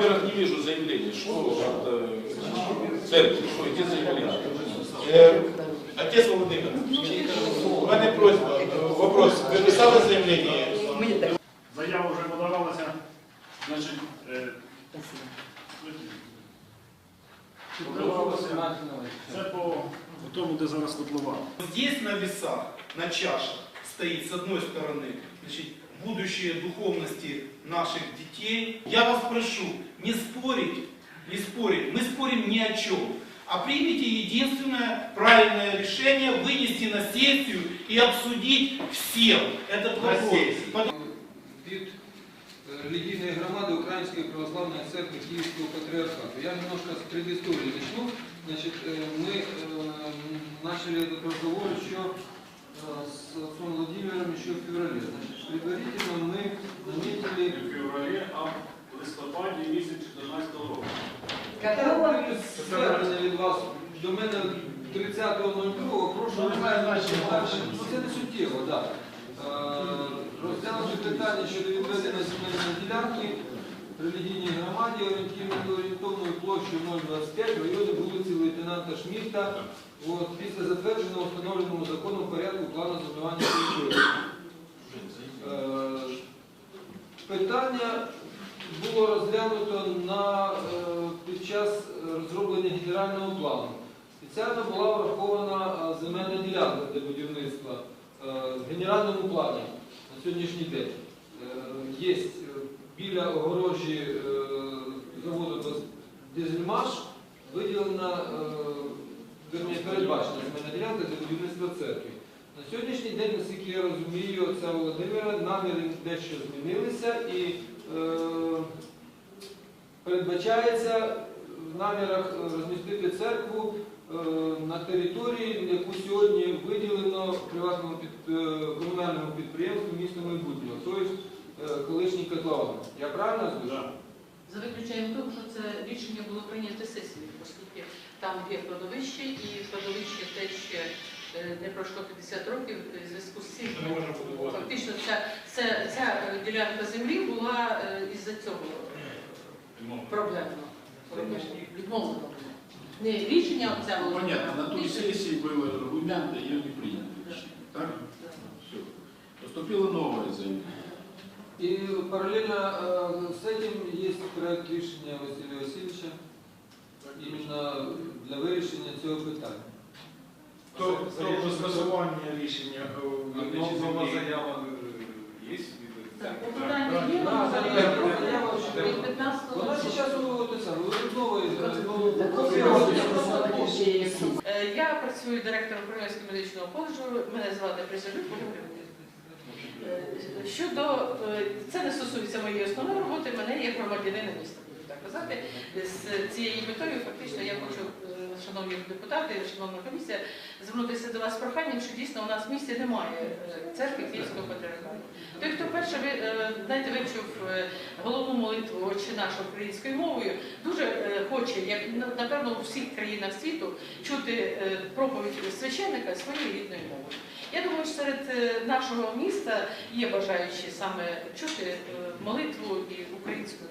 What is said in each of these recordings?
во-первых, не вижу заявления. Что от э, церкви? Что, где заявление? Е, Отець Володимир, у мене просьба, е, вопрос. Ви писали заявлення? Заява вже подавалася, значить, е, подавалася, це по тому, де зараз котлова. Здесь на весах, на чашах стоит с одной стороны значит, будущее духовности наших детей. Я вас прошу не спорить, не спорить. Мы спорим ни о чем. А примите единственное правильное решение вынести на сессию и обсудить всем этот вопрос. Потому від е, релігійної громади Української православної церкви Київського патріархату. Я немножко с предыстории начну. Значит, э, мы э, начали этот разговор еще э, с отцом Владимиром еще в феврале. Значит, предварительно мы наметили В февралі, а в листопаді місяць 14 року. Звернення від вас до мене 30.02, прошу немає значення далі. Ну це не суттєво, так. Е, Розглянути питання щодо відведення земельної ділянки релігійній громаді орієнтовною площею 025 в районі вулиці лейтенанта Шміхта от, після затвердженого встановленому законом порядку плану зонування території. Е, Питання було розглянуто на, е, під час е, розроблення генерального плану. Спеціально була врахована е, земельна ділянка для будівництва в генеральному плані на сьогоднішній день. Є біля огорожі заводу Дизельмаш виділена, передбачена земельна ділянка для будівництва церкви. На сьогоднішній день, наскільки я розумію, отця Володимира, наміри дещо змінилися і передбачається в намірах е, розмістити церкву е, на території, яку сьогодні виділено приватному під, е, комунальному підприємству місто майбутнього, тобто е, колишній котлован. Я правильно? Да. За виключенням того, що це рішення було прийнято сесією, оскільки там є кладовище, і кладовище те ще е, не пройшло 50 років в зв'язку з цим. не можна будувати. Фактично ця, ця, ця е, ділянка землі була е, із-за цього проблемно. Відмовлено було. Не рішення оця Ну, було. понятно, на той рішення. сессии был аргумент, ее не приняли. Так? Все. Поступило новое заявление. И параллельно э, с этим есть проект рішення Василія Васильовича іменно для вирішення цього питання. То, то скасування рішення е, нова заява. Так, попитання є, да, є, від 15 Вона зараз у те саме, у нової Е, Я працюю директором Приморського медичного коледжу, мене звати Присяжук Григорівна. Е, Щодо, е, це не стосується моєї основної роботи, мене як громадянина міста, буду так казати. З цією метою фактично я хочу, е, шановні депутати, шановна комісія, звернутися до вас з проханням, що дійсно у нас в місті немає е, церкви Київського патріархату. Той, хто перше е, знаєте, вивчив е, головну молитву «Отче наш» українською мовою, дуже хоче, як напевно у всіх країнах світу, чути проповідь священника своєю рідною мовою. Я думаю, що серед нашого міста є бажаючі саме чути молитву і українською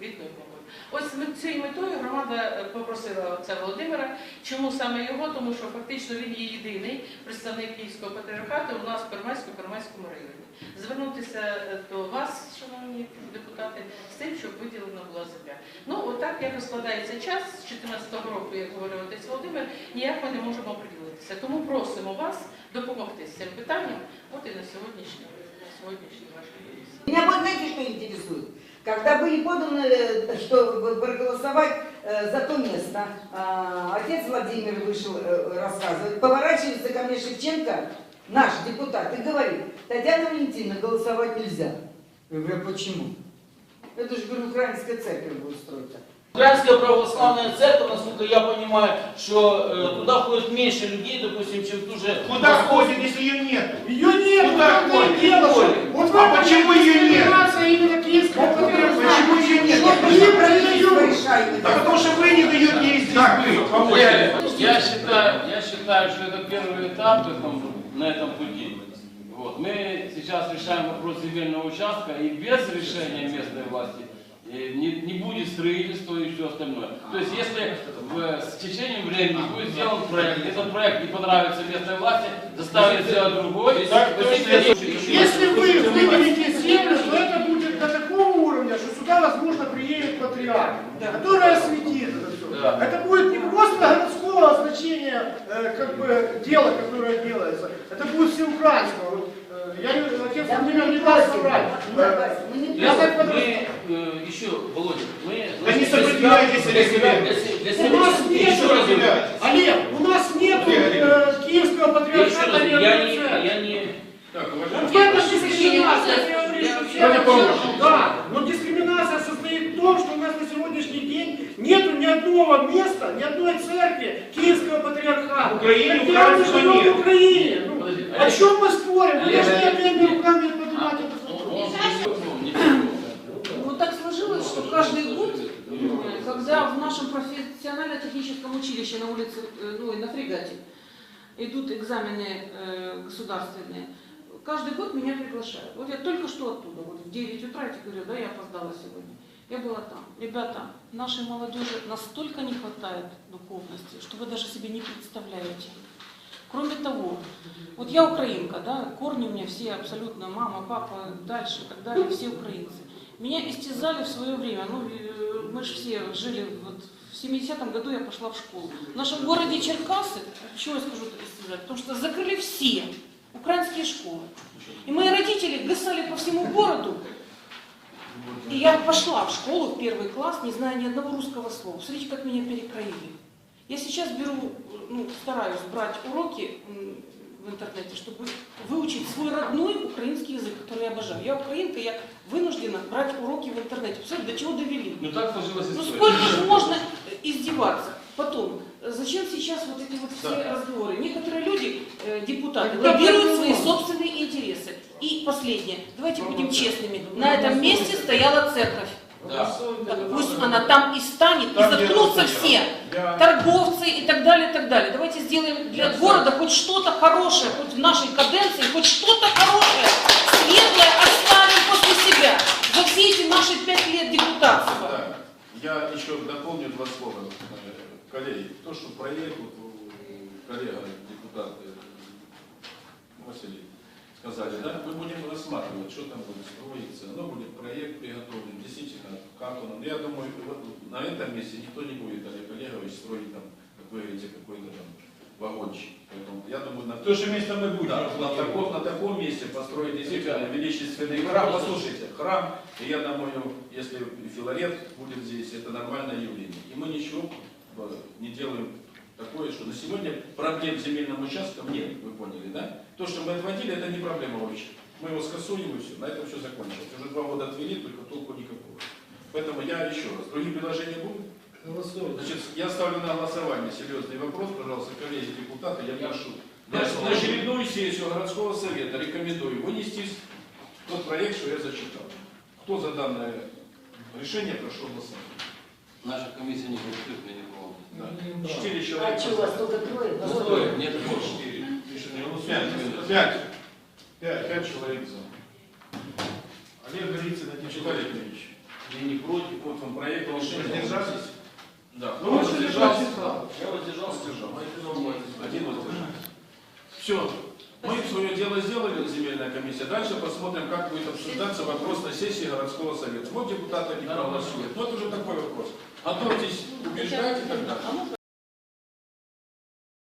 рідною мовою. Ось ми цією метою громада е, попросила отця Володимира. Чому саме його? Тому що фактично він є єдиний представник Київського патріархату у нас в Пермайську Пермайському районі. Звернутися е, до вас, шановні депутати, з тим, щоб виділена була земля. Ну, отак як складається час з 14-го року, як говорив отець Володимир, ніяк ми не можемо приділитися. Тому просимо вас допомогти з цим питанням, от і на сьогоднішній, на сьогоднішній комісії. Меня вот знаете, что интересует? Когда были поданы, э, что проголосовать э, за то место, а, отец Владимир вышел э, рассказывать, поворачивается ко мне Шевченко, наш депутат, и говорит, Татьяна Валентиновна, голосовать нельзя. Я говорю, почему? Это же, говорю, украинская церковь будет строиться. Украинская православная церковь, насколько я понимаю, что э, туда ходит меньше людей, допустим, чем ту же... Куда ходит, если ее нет? Ее нет, Куда ходит? дело, что-. Вот в А этом почему и ее нет? федерация именно Киевского патриархата. Почему ее нет? Что вы правительство решаете? Да потому что вы не даете ей здесь быть. Слушайте, Я считаю, я считаю, что это первый этап в этом- на этом пути. Вот. Мы сейчас решаем вопрос земельного участка, и без решения местной власти не, не будет строительства и все остальное. То есть если в, с течением времени будет сделан проект, этот проект не понравится местной власти, заставит сделать другой, Так, Если вы выделите землю, то это будет до такого уровня, что сюда, возможно, приедет патриарх, который осветит это все. Да. Это будет не просто городского значения, э, как бы, дело, которое делается, это будет всеукраинского. Вот, Я не- отец Да не даст Я так подумал. мы э, еще, Володя, мы Да не сопротивляйтесь для себя, У нас нет, еще раз Олег, у нас нет э, киевского патриархата я не, я не, Так, Вот уважаемые, в этом дискриминация. Давайте поможем. Да, но дискриминация состоит в том, что у нас на сегодняшний день нету ни одного места, ни одной церкви Киевского патриархата. В Украине нет. в Украине. Ну, Подожди, О Олег, чем мы спорим? Мы Олег, должны Олег. обеими руками поднимать этот не понял. Вот так сложилось, что каждый год, когда в нашем профессионально-техническом училище на улице, э, ну и на фрегате, идут экзамены э, государственные, каждый год меня приглашают. Вот я только что оттуда, вот в 9 утра, я тебе говорю, да, я опоздала сегодня. Я была там. Ребята, нашей молодежи настолько не хватает духовности, что вы даже себе не представляете. Кроме того, вот я украинка, да, корни у меня все абсолютно, мама, папа, дальше и так далее, все украинцы. Меня истязали в свое время, ну, э, мы же все жили, вот в 70-м году я пошла в школу. В нашем городе Черкасы, чего я скажу истязали, потому что закрыли все украинские школы. И мои родители гасали по всему городу, и я пошла в школу в первый класс, не зная ни одного русского слова. Смотрите, как меня перекроили. Я сейчас беру, ну, стараюсь брать уроки в интернете, чтобы выучить свой родной украинский язык, который я обожаю. Я украинка, я вынуждена брать уроки в интернете. Представляете, до чего довели? Ну так сложилась Ну сколько же можно издеваться? Потом, зачем сейчас вот эти вот все Да. разговоры? Некоторые люди, э, депутаты, лоббируют свои собственные интересы. И последнее, давайте будем честными, на этом месте стояла церковь. Да. Так пусть она там и станет, и Там, где заткнутся она все, Я- торговцы и так далее, и так далее. Давайте сделаем для города хоть что-то хорошее, хоть в нашей каденции, хоть что-то хорошее, светлое оставим после себя за все эти наши пять лет депутатства. Да. Я еще дополню два слова, э, коллеги. То, что проект, вот, э, коллега, депутат э, Василий, сказали, да, мы будем рассматривать, что там будет строиться, ну, будет проект приготовлен, действительно, как он, я думаю, вот на этом месте никто не будет, Олег Олегович, строить там, как вы говорите, какой-то там вагончик. Поэтому я думаю, на То, что место мы будем. да, на, таком, на таком месте построить действительно величественный храм. Послушайте, храм, и я думаю, если Филарет будет здесь, это нормальное явление. И мы ничего э, не делаем такое, что на сегодня проблем с земельным участком нет, вы поняли, да? То, что мы отводили, это не проблема вообще. Мы его скасуем и все, на этом все закончилось. Уже два года отвели, только толку никакого. Поэтому я еще раз, другие предложения будут? Значит, я ставлю на голосование серьезный вопрос, пожалуйста, коллеги депутаты, я прошу. На, на очередную сессию городского совета рекомендую вынести тот проект, что я зачитал. Кто за данное решение, прошу голосовать. Наша комиссия не голосует, мы не помним. Да. Четыре А человека. что, у вас только трое? Ну, стой, нет, Четыре. Пять. Пять. Пять. Пять человек за. Олег Голицын, один Виталий человек. Ильич, я не против, вот вам проект решения. Воздержались? Да. Ну, вы воздержался? Я воздержался. Один воздержался. Все. Мы свое дело сделали, земельная комиссия. Дальше посмотрим, как будет обсуждаться вопрос на сессии городского совета. Вот депутаты не проголосуют. Это уже такой вопрос. Готовьтесь убеждать и так далее. А